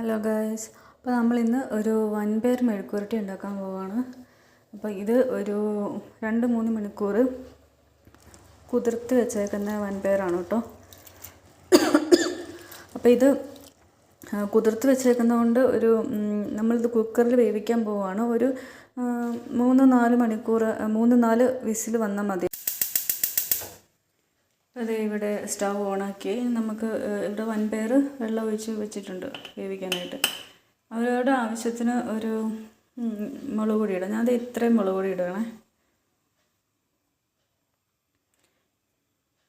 Hello guys അപ്പോൾ നമ്മളിന്ന് ഒരു വൻപേർ മെഴുക്കുരട്ടി ഉണ്ടാക്കാൻ പോവുകയാണ് അപ്പോൾ ഇത് ഒരു രണ്ട് മൂന്ന് മണിക്കൂർ കുതിർത്ത് വെച്ചേക്കുന്ന വൻപയറാണ് കേട്ടോ. അപ്പോൾ ഇത് കുതിർത്ത് വെച്ചേക്കുന്നതുകൊണ്ട് ഒരു നമ്മളിത് കുക്കറിൽ വേവിക്കാൻ പോവുകയാണ് ഒരു മൂന്ന് നാല് മണിക്കൂർ മൂന്ന് നാല് വിസിൽ വന്നാൽ മതി. അതെ ഇവിടെ സ്റ്റൗ ഓണാക്കി. നമുക്ക് ഇവിടെ വൻപയർ വെള്ളം ഒഴിച്ച് വെച്ചിട്ടുണ്ട് വേവിക്കാനായിട്ട്. അവരവരുടെ ആവശ്യത്തിന് ഒരു മുളക് പൊടി ഇടാം. ദേ ഇത്രയും മുളക് പൊടി ഇടണേ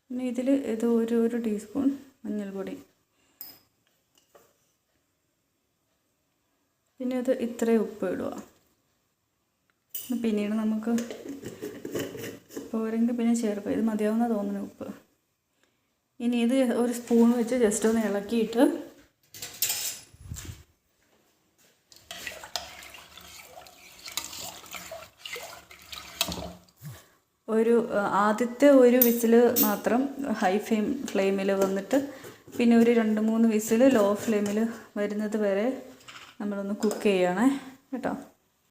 പിന്നെ ഇതിൽ ഇത് ഒരു ഒരു ടീസ്പൂൺ മഞ്ഞൾപ്പൊടി. പിന്നെ അത് ഇത്രയും ഉപ്പ് ഇടുക. പിന്നീട് നമുക്ക് പോരെങ്കിൽ പിന്നെ ചേർക്കുക. ഇത് മതിയാവുന്ന തോന്നുന്നു ഉപ്പ്. ഇനി ഇത് ഒരു സ്പൂൺ വെച്ച് ജസ്റ്റ് ഒന്ന് ഇളക്കിയിട്ട് ഒരു ആദ്യത്തെ ഒരു വിസിൽ മാത്രം ഹൈ ഫ്ലെയിം ഫ്ലെയിമിൽ വന്നിട്ട് പിന്നെ ഒരു രണ്ട് മൂന്ന് വിസിൽ ലോ ഫ്ലെയിമിൽ വരുന്നത് വരെ നമ്മളൊന്ന് കുക്ക് ചെയ്യണേ കേട്ടോ.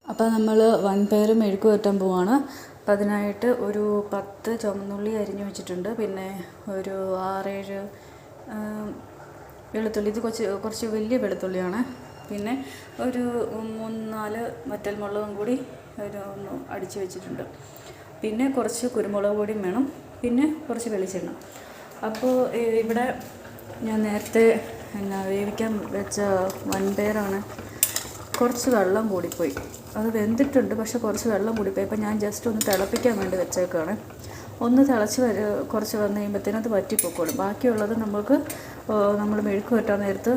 അപ്പോൾ നമ്മൾ വൻപയർ മെഴുക്ക് വറ്റാൻ പോവാണ്. അപ്പോൾ അതിനായിട്ട് ഒരു പത്ത് ചുമന്നുള്ളി അരിഞ്ഞു വെച്ചിട്ടുണ്ട്. പിന്നെ ഒരു ആറേഴ് വെളുത്തുള്ളി. ഇത് കുറച്ച് കുറച്ച് വലിയ വെളുത്തുള്ളിയാണ്. പിന്നെ ഒരു മൂന്ന് നാല് വറ്റൽമുളകും കൂടി ഒരു അടിച്ച് വെച്ചിട്ടുണ്ട്. പിന്നെ കുറച്ച് കുരുമുളക് പൊടിയും വേണം. പിന്നെ കുറച്ച് വെളിച്ചെണ്ണ. അപ്പോൾ ഇവിടെ ഞാൻ നേരത്തെ എന്നാ വേവിക്കാൻ വെച്ച വൻപയറാണ്. കുറച്ച് വെള്ളം കൂടിപ്പോയി. അത് വെന്തിട്ടുണ്ട് പക്ഷെ കുറച്ച് വെള്ളം കൂടിപ്പോയി. അപ്പോൾ ഞാൻ ജസ്റ്റ് ഒന്ന് തിളപ്പിക്കാൻ വേണ്ടി വെച്ചേക്കാണ്. ഒന്ന് തിളച്ച് വര കുറച്ച് വന്നു കഴിയുമ്പോഴത്തേനും അത് വറ്റിപ്പൊക്കോളും. ബാക്കിയുള്ളത് നമുക്ക് നമ്മൾ മെഴുക്ക് വെട്ടാൻ നേരത്ത്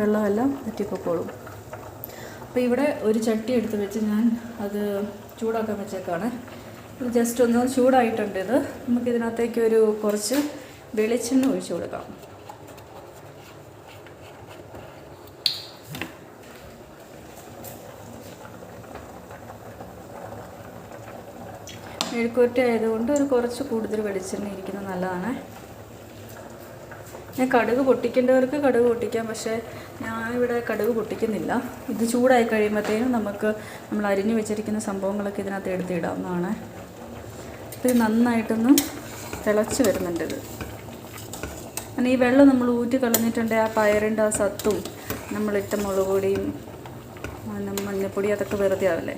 വെള്ളമെല്ലാം വറ്റിപ്പൊക്കോളും. അപ്പോൾ ഇവിടെ ഒരു ചട്ടി എടുത്ത് വെച്ച് ഞാൻ അത് ചൂടാക്കാൻ വെച്ചേക്കാണ്. ഇത് ജസ്റ്റ് ഒന്ന് ചൂടായിട്ടുണ്ട് ഇത്. നമുക്കിതിനകത്തേക്ക് ഒരു കുറച്ച് വെളിച്ചെണ്ണ ഒഴിച്ചു കൊടുക്കാം. മെഴുക്കുവരട്ടി ആയതുകൊണ്ട് ഒരു കുറച്ച് കൂടുതൽ വെളിച്ചെണ്ണ ഇരിക്കുന്നത് നല്ലതാണ്. ഞാൻ കടുക് പൊട്ടിക്കേണ്ടവർക്ക് കടുക് പൊട്ടിക്കാം പക്ഷേ ഞാൻ ഇവിടെ കടുക് പൊട്ടിക്കുന്നില്ല. ഇത് ചൂടായി കഴിയുമ്പോഴത്തേനും നമുക്ക് നമ്മൾ അരിഞ്ഞു വെച്ചിരിക്കുന്ന സംഭവങ്ങളൊക്കെ ഇതിനകത്ത് എടുത്തിടാവുന്നതാണ്. ഇത് നന്നായിട്ടൊന്ന് തിളച്ച് വരുന്നുണ്ട് ഇത്. കാരണം ഈ വെള്ളം നമ്മൾ ഊറ്റി കളഞ്ഞിട്ടുണ്ട് ആ പയറിന്റെ ആ സത്തും നമ്മളിട്ട മുളക് പൊടിയും മഞ്ഞപ്പൊടി അതൊക്കെ വെറുതെ ആവില്ലേ?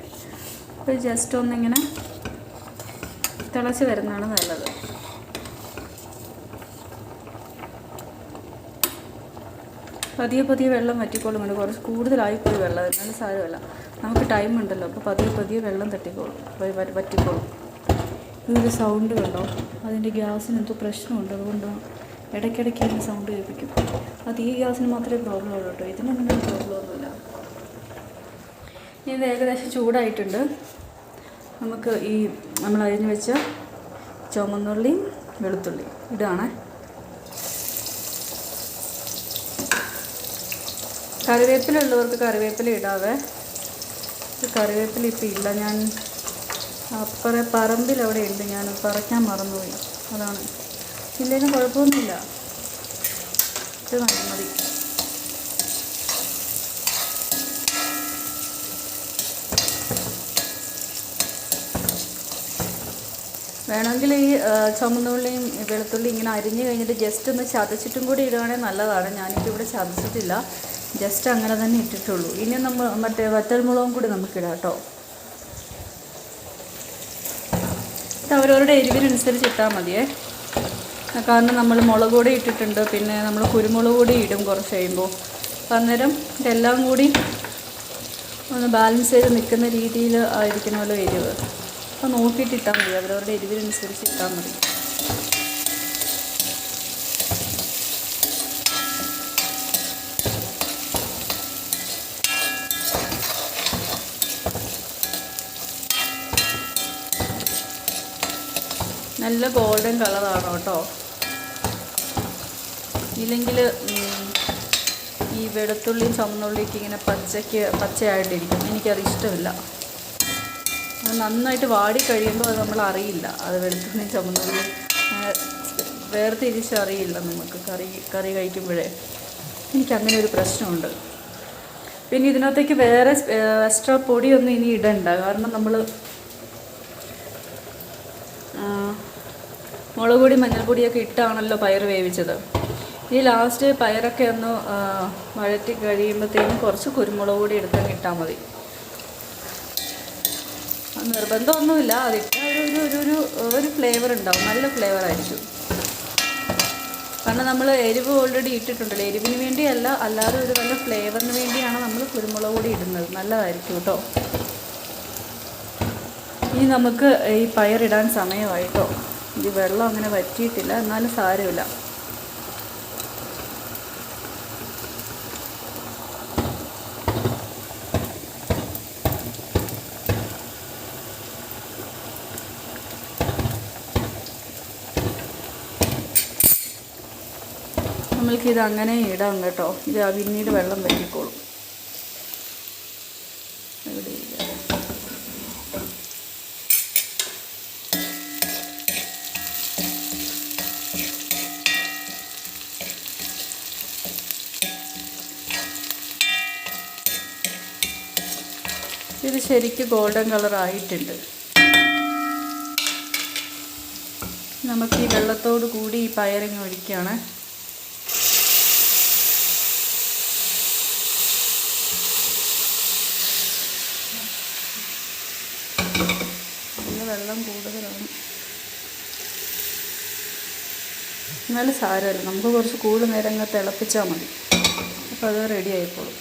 അപ്പോൾ ജസ്റ്റ് ഒന്നിങ്ങനെ തിളച്ച് വരുന്നതാണ് നല്ലത്. പതിയെ പതിയെ വെള്ളം വറ്റിക്കോളും വേണ്ട കുറച്ച് കൂടുതലായിപ്പോയി വെള്ളം. എന്നാലും സാരമല്ല. നമുക്ക് ടൈം ഉണ്ടല്ലോ. അപ്പോൾ പതിയെ പതിയെ വെള്ളം തട്ടിക്കോളും. വറ്റിക്കോളും. ഇതൊരു സൗണ്ട് കണ്ടോ? അതിന്റെ ഗ്യാസിന് എന്തോ പ്രശ്നമുണ്ട്. അതുകൊണ്ട് ഇടയ്ക്കിടയ്ക്ക് അതിന് സൗണ്ട് കേൾപ്പിക്കും. അത് ഈ ഗ്യാസിന് മാത്രമേ പ്രോബ്ലം ഉള്ളൂ കേട്ടോ. ഇതിനൊന്നും പ്രോബ്ലം ഒന്നുമില്ല. ഇത് ഏകദേശം ചൂടായിട്ടുണ്ട്. നമുക്ക് ഈ നമ്മൾ അരിഞ്ഞു വെച്ച ചുമന്നുള്ളിയും വെളുത്തുള്ളി ഇടുകയാണേ കറിവേപ്പില ഉള്ളവർക്ക് കറിവേപ്പില ഇടാവേ. കറിവേപ്പില ഇപ്പം ഇല്ല. ഞാൻ അപ്പുറ പറമ്പിൽ അവിടെ ഉണ്ട്. ഞാൻ പറിക്കാൻ മറന്നുപോയി. അതാണ്. ഇല്ലെങ്കിലും കുഴപ്പമൊന്നുമില്ല. ഇത് മതി. വേണമെങ്കിൽ ഈ ചുമന്നുള്ളിയും വെളുത്തുള്ളി ഇങ്ങനെ അരിഞ്ഞ് കഴിഞ്ഞിട്ട് ജസ്റ്റ് ഒന്ന് ചതച്ചിട്ടും കൂടി ഇടുകയാണെങ്കിൽ നല്ലതാണ്. ഞാനിപ്പോൾ ഇവിടെ ചതച്ചിട്ടില്ല. ജസ്റ്റ് അങ്ങനെ തന്നെ ഇട്ടിട്ടുള്ളൂ. ഇനി നമ്മൾ മറ്റേ വറ്റൽമുളകും കൂടി നമുക്കിടാം കേട്ടോ. ഇത് അവരവരുടെ എരിവിനനുസരിച്ച് ഇട്ടാൽ മതിയേ. കാരണം നമ്മൾ മുളക് പൊടി ഇട്ടിട്ടുണ്ട്. പിന്നെ നമ്മൾ കുരുമുളക് പൊടി ഇടും കുറച്ച് കഴിയുമ്പോൾ. അന്നേരം ഇതെല്ലാം കൂടി ഒന്ന് ബാലൻസ് ചെയ്ത് നിൽക്കുന്ന രീതിയിൽ ആയിരിക്കണമല്ലോ എരിവ് അപ്പോൾ നോക്കിയിട്ട് ഇട്ടാൽ മതി. അവരവരുടെ എരിവിനനുസരിച്ച് ഇട്ടാൽ മതി. നല്ല ഗോൾഡൻ കളറാണ് കേട്ടോ. ഇല്ലെങ്കിൽ ഈ വെളുത്തുള്ളിയും ചുമന്നുള്ളിയൊക്കെ ഇങ്ങനെ പച്ചയ്ക്ക് പച്ചയായിട്ടിരിക്കും. എനിക്കത് ഇഷ്ടമില്ല നന്നായിട്ട് വാടി കഴിയുമ്പോൾ അത് നമ്മൾ അറിയില്ല. അത് വെളുത്തുള്ളി ചുമന്നുള്ളി വേർതിരിച്ചറിയില്ല നമുക്ക്. കറി കറി കഴിക്കുമ്പോഴേ. എനിക്കങ്ങനെ ഒരു പ്രശ്നമുണ്ട്. പിന്നെ ഇതിനകത്തേക്ക് വേറെ എക്സ്ട്രാ പൊടിയൊന്നും ഇനി ഇടണ്ട. കാരണം നമ്മൾ മുളക് പൊടി മഞ്ഞൾപ്പൊടിയൊക്കെ ഇട്ടാണല്ലോ പയർ വേവിച്ചത്. ഈ ലാസ്റ്റ് പയറൊക്കെ ഒന്ന് വഴറ്റി കഴിയുമ്പോഴത്തേക്കും കുറച്ച് കുരുമുളക് പൊടി എടുത്തങ്ങ് ഇട്ടാൽ മതി. നിർബന്ധമൊന്നുമില്ല. അതിട്ട ഒരു ഒരു ഒരു ഒരു ഫ്ലേവർ ഉണ്ടാവും. നല്ല ഫ്ലേവർ ആയിരിക്കും. കാരണം നമ്മൾ എരിവ് ഓൾറെഡി ഇട്ടിട്ടുണ്ടല്ലോ. എരിവിന് വേണ്ടിയല്ല അല്ലാതെ ഒരു നല്ല ഫ്ലേവറിന് വേണ്ടിയാണ് നമ്മൾ കുരുമുളക് പൊടി ഇടുന്നത്. നല്ലതായിരിക്കും കേട്ടോ. ഇനി നമുക്ക് ഈ പയറിടാൻ സമയമായിട്ടോ. ഇത് വെള്ളം അങ്ങനെ വറ്റിയിട്ടില്ല. എന്നാലും സാരമില്ല. നമ്മൾക്കിത് അങ്ങനെ ഇടാം കേട്ടോ. ഇത് പിന്നീട് വെള്ളം വറ്റിക്കോളും. ഇത് ശരിക്കും ഗോൾഡൻ കളർ ആയിട്ടുണ്ട്. നമുക്ക് ഈ വെള്ളത്തോട് കൂടി ഈ പയറിങ് ഒഴിക്കുകയാണ്. വെള്ളം കൂടുതലാണ്. എന്നാലും സാരമല്ല. നമുക്ക് കുറച്ച് കൂടുതൽ നേരം അങ്ങ് തിളപ്പിച്ചാൽ മതി. അപ്പോൾ അത് റെഡി ആയിക്കോളും.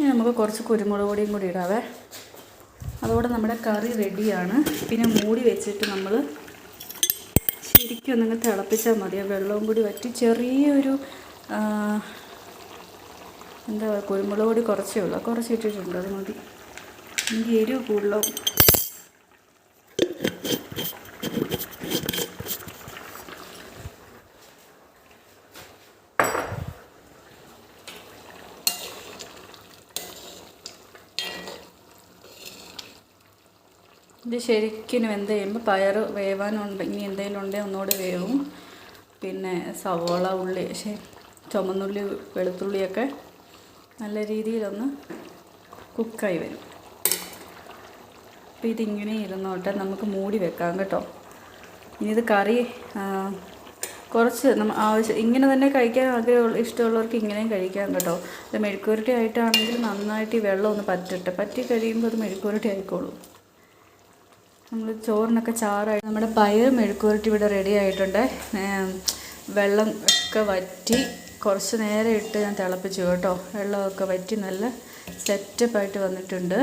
ഇനി നമുക്ക് കുറച്ച് കുരുമുളക് പൊടിയും കൂടി ഇടാവേ. അതോടെ നമ്മുടെ കറി റെഡിയാണ്. പിന്നെ മൂടി വെച്ചിട്ട് നമ്മൾ ശരിക്കും ഒന്നങ്ങ് തിളപ്പിച്ചാൽ മതി. ആ വെള്ളവും കൂടി വറ്റി ചെറിയൊരു എന്താ കുരുമുളക് പൊടി കുറച്ചേ ഉള്ളൂ. കുറച്ച് ഇട്ടിട്ടുണ്ട് അത് മതി. എനിക്ക് എരിവ് കൂടുതലോ ഇത് ശരിക്കും വെന്ത് ചെയ്യുമ്പോൾ പയർ വേവാനുണ്ട്. ഇനി എന്തെങ്കിലും ഉണ്ടെങ്കിൽ ഒന്നുകൂടി വേവും. പിന്നെ സവോള ഉള്ളി ചുമന്നുള്ളി വെളുത്തുള്ളിയൊക്കെ നല്ല രീതിയിലൊന്ന് കുക്കായി വരും. അപ്പോൾ ഇതിങ്ങനെ ഇരുന്നോട്ടെ. നമുക്ക് മൂടി വെക്കാം കേട്ടോ. ഇനി ഇത് കറി കുറച്ച് നമ്മൾ ആവശ്യം ഇങ്ങനെ തന്നെ കഴിക്കാൻ ആഗ്രഹമുള്ള ഇഷ്ടമുള്ളവർക്ക് ഇങ്ങനെയും കഴിക്കാം കേട്ടോ. ഇത് മെഴുക്കുരുട്ടി ആയിട്ടാണെങ്കിൽ നന്നായിട്ട് ഈ വെള്ളം ഒന്ന് പറ്റട്ടെ. പറ്റി കഴിയുമ്പോൾ അത് മെഴുക്കുരുട്ടി ആയിക്കോളും. നമ്മൾ ചോറിനൊക്കെ ചാറായി നമ്മുടെ പയർ മെഴുക്കുവരട്ടി ഇവിടെ റെഡി ആയിട്ടുണ്ട്. വെള്ളം ഒക്കെ വറ്റി കുറച്ച് നേരം ഇട്ട് ഞാൻ തിളപ്പിച്ചു കേട്ടോ. വെള്ളമൊക്കെ വറ്റി നല്ല സെറ്റപ്പായിട്ട് വന്നിട്ടുണ്ട്.